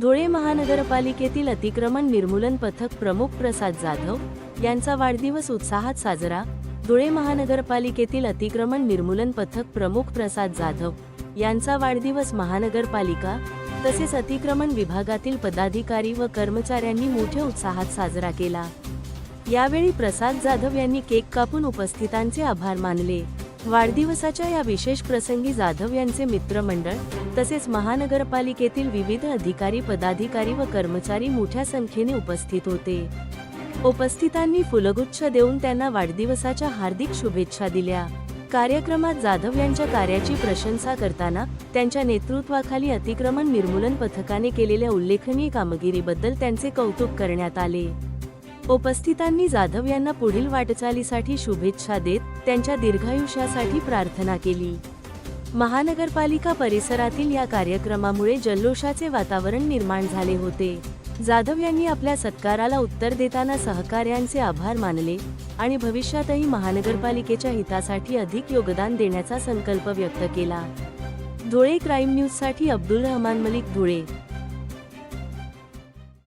धुळे महानगरपालिकेतील अतिक्रमण निर्मूलन पथक प्रमुख प्रसाद जाधव यांचा वाढदिवस उत्साहात साजरा. धुळे महानगरपालिकेतील अतिक्रमण निर्मूलन पथक प्रमुख प्रसाद जाधव यांचा वाढदिवस महानगरपालिका तसेच अतिक्रमण विभागातील पदाधिकारी व कर्मचाऱ्यांनी मोठ्या उत्साहात साजरा केला. यावेळी प्रसाद जाधव यांनी केक कापून उपस्थितांचे आभार मानले. वाढदिवसाच्या या विशेष प्रसंगी जाधव यांचे मित्रमंडळ तसेच महानगरपालिकेतील विविध अधिकारी पदाधिकारी व कर्मचारी मोठ्या संख्येने उपस्थित होते. उपस्थितांनी फुलगुच्छ देऊन त्यांना वाढदिवसाच्या हार्दिक शुभेच्छा दिल्या. कार्यक्रमात जाधव यांच्या कार्याची प्रशंसा करताना त्यांच्या नेतृत्वाखाली अतिक्रमण निर्मूलन पथकाने केलेल्या उल्लेखनीय कामगिरीबद्दल त्यांचे कौतुक करण्यात आले. उपस्थितांनी जाधव यांना पुढील वाटचालीसाठी शुभेच्छा देत त्यांच्या दीर्घायुष्यासाठी प्रार्थना केली. महानगरपालिका परिसरातील या कार्यक्रमामुळे जल्लोषाचे वातावरण निर्माण झाले होते. जाधव यांनी आपल्या सत्काराला उत्तर देताना सहकार्यांचे आभार मानले आणि भविष्यातही महानगरपालिकेच्या हितासाठी अधिक योगदान देण्याचा संकल्प व्यक्त केला. धुळे क्राईम न्यूजसाठी अब्दुल रहमान मलिक धुळे.